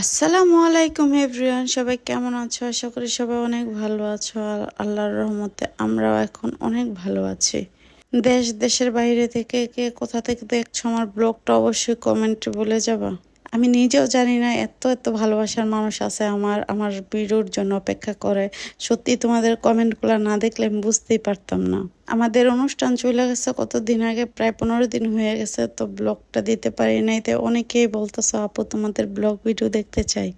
আসসালামু আলাইকুম এভরিওয়ান, সবাই কেমন আছো? আশা করি সবাই অনেক ভালো আছো। আর আল্লাহর রহমতে আমরাও এখন অনেক ভালো আছি। দেশ, দেশের বাইরে থেকে কে কোথা থেকে দেখছ আমার ব্লগটা অবশ্যই কমেন্টে বলে যাবা। আমি নিজেও জানি না, এত এত ভালোবাসার মানুষ আছে আমার আমার ভিডিওর জন্য অপেক্ষা করে। সত্যি তোমাদের কমেন্টগুলো না দেখলে আমি বুঝতেই পারতাম না। আমাদের অনুষ্ঠান চলে গেছে কতদিন আগে? প্রায় পনেরো দিন হয়ে গেছে, তো ব্লগটা দিতে পারি নাই। তাই অনেকেই বলতেছো, আপু, তোমাদের ব্লগ ভিডিও দেখতে চাই।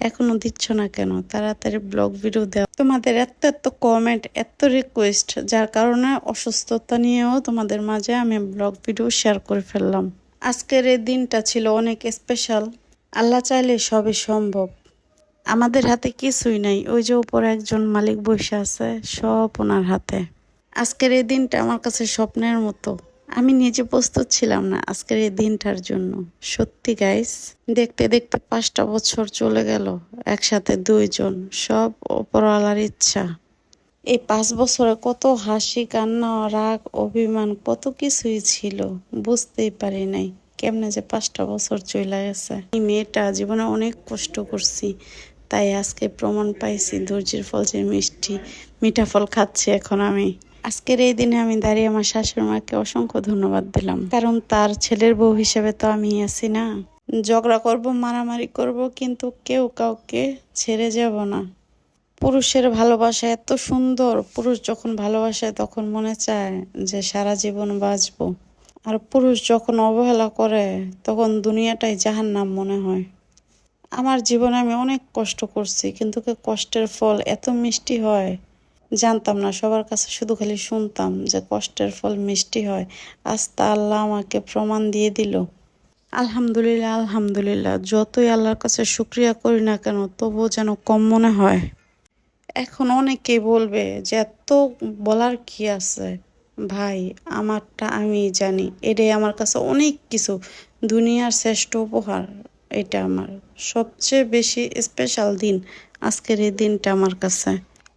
এখনও দিচ্ছ না কেন? তাড়াতাড়ি ব্লগ ভিডিও দাও। তোমাদের এত এত কমেন্ট এত রিকোয়েস্ট যার কারণে অসুস্থতা নিয়েও তোমাদের মাঝে আমি ব্লগ ভিডিও শেয়ার করে ফেললাম। আজকের এই দিনটা ছিল অনেক স্পেশাল আল্লাহ চাইলে সবই সম্ভব। আমাদের হাতে কিছুই নাই, ওই যে উপরে একজন মালিক বসে আছে, সব ওনার হাতে। আজকের এই দিনটা আমার কাছে স্বপ্নের মতো। আমি নিজে প্রস্তুত ছিলাম না আজকের এই দিনটার জন্য। সত্যি গাইস দেখতে দেখতে পাঁচটা বছর চলে গেল, একসাথে দুইজন, সব ওপরওয়ালার ইচ্ছা। এই পাঁচ বছরে কত হাসি, কান্না, রাগ, অভিমান, কত কিছুই ছিল, বুঝতেই পারি নাই কেমনে যে পাঁচটা বছর চলে গেছে। এই মেয়েটা জীবনে অনেক কষ্ট করছি, তাই আজকে প্রমাণ পাইছি, ধৈর্যের ফল যে মিষ্টি, মিঠা ফল খাচ্ছি এখন আমি। আজকের এই দিনে আমি দাঁড়িয়ে আমার শাশুড়ি মাকে অসংখ্য ধন্যবাদ দিলাম। কারণ তার ছেলের বউ হিসেবে তো আমি আছি না। ঝগড়া করব, মারামারি করব, কিন্তু কেউ কাউকে ছেড়ে যাব না। পুরুষের ভালোবাসা এত সুন্দর। পুরুষ যখন ভালোবাসে, তখন মনে চায় যে সারা জীবন বাঁচব। আর পুরুষ যখন অবহেলা করে, তখন দুনিয়াটাই জাহান নাম মনে হয়। আমার জীবনে আমি অনেক কষ্ট করছি, কিন্তু কষ্টের ফল এত মিষ্টি হয়? জানতাম না, সবার কাছে শুধু খালি শুনতাম যে কষ্টের ফল মিষ্টি হয়। আজ তা আল্লাহ আমাকে প্রমাণ দিয়ে দিল। আলহামদুলিল্লাহ আলহামদুলিল্লাহ। যতই আল্লাহর কাছে শুক্রিয়া করি না কেন, তবুও যেন কম মনে হয়। এখন অনেকেই বলবে যে, এত বলার কি আছে? ভাই, আমারটা আমি জানি। এটাই আমার কাছে অনেক কিছু। দুনিয়ার শ্রেষ্ঠ উপহার, এটা আমার। সবচেয়ে বেশি স্পেশাল দিন আজকের এই দিনটা আমার কাছে।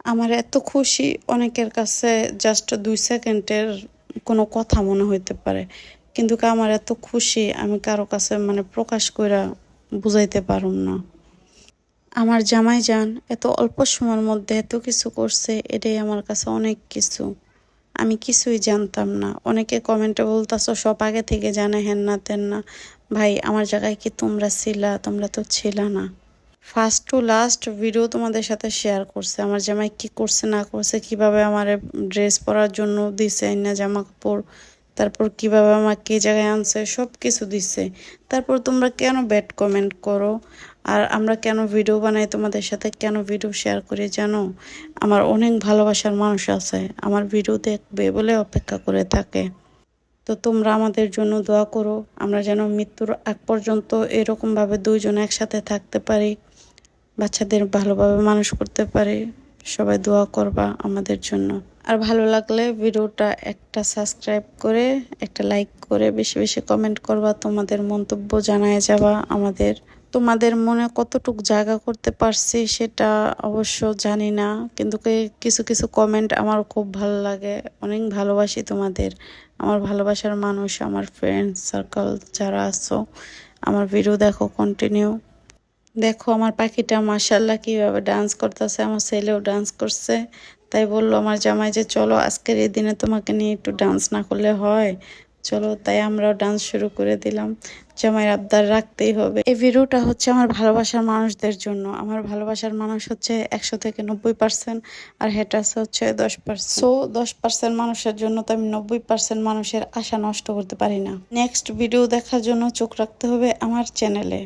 আমার এত খুশি অনেকের কাছে জাস্ট দুই সেকেন্ডের কোনো কথা মনে হইতে পারে। কিন্তু আমার এত খুশি আমি কারও কাছে মানে প্রকাশ করে বুঝাইতে পারুম না। আমার জামাই যান এত অল্প সময়ের মধ্যে এত কিছু করছে, এটাই আমার কাছে অনেক কিছু। আমি কিছুই জানতাম না। অনেকে কমেন্টে বলতেছো, সব আগে থেকে জানে, হেন না তেন না। ভাই, আমার জায়গায় কি তোমরা ছিলা? তোমরা তো ছিলা না। ফার্স্ট টু লাস্ট ভিডিও তোমাদের সাথে শেয়ার করছে। আমার জামাই কি করছে, না করছে, কীভাবে আমার ড্রেস পরার জন্য দিছে না জামা কাপড় তারপর কীভাবে আমাকে জায়গায় আনছে সব কিছু দিচ্ছে তারপর তোমরা কেন ব্যাড কমেন্ট করো? আর আমরা কেন ভিডিও বানাই তোমাদের সাথে? কেন ভিডিও শেয়ার করি জানো? আমার অনেক ভালোবাসার মানুষ আছে। আমার ভিডিও দেখবে বলে অপেক্ষা করে থাকে। তো তোমরা আমাদের জন্য দোয়া করো। আমরা যেন মৃত্যুর আগ পর্যন্ত এরকমভাবে দুইজন একসাথে থাকতে পারি। বাচ্চাদের ভালোভাবে মানুষ করতে পারি। সবাই দোয়া করবা আমাদের জন্য। আর ভালো লাগলে ভিডিওটা একটা সাবস্ক্রাইব করে, একটা লাইক করে, বেশি বেশি কমেন্ট করবা। তোমাদের মন্তব্য জানায় যাবা আমাদের। তোমাদের মনে কতটুক জায়গা করতে পারছি সেটা অবশ্য জানি না। কিন্তু কিছু কিছু কমেন্ট আমার খুব ভালো লাগে। অনেক ভালোবাসি তোমাদের। আমার ভালোবাসার মানুষ, আমার ফ্রেন্ড সার্কেল যারা আছো, আমার ভিডিও দেখো কন্টিনিউ দেখো আমার পাখিটা মার্শাল্লাহ কীভাবে ডান্স করতেছে, আমার ছেলেও ডান্স করছে। তাই বলল আমার জামাই যে, চলো আজকের এই দিনে তোমাকে নিয়ে একটু ডান্স না করলে হয়। চলো, তাই আমরাও ডান্স শুরু করে দিলাম। জামাইয়ের আবদার রাখতেই হবে। এই ভিডিওটা হচ্ছে আমার ভালোবাসার মানুষদের জন্য। আমার ভালোবাসার মানুষ হচ্ছে একশো থেকে নব্বই পার্সেন্ট আর হেটার্স হচ্ছে দশ পার্সেন্ট সো দশ পার্সেন্ট মানুষের জন্য তো আমি নব্বই পার্সেন্ট মানুষের আশা নষ্ট করতে পারি না। নেক্সট ভিডিও দেখার জন্য চোখ রাখতে হবে আমার চ্যানেলে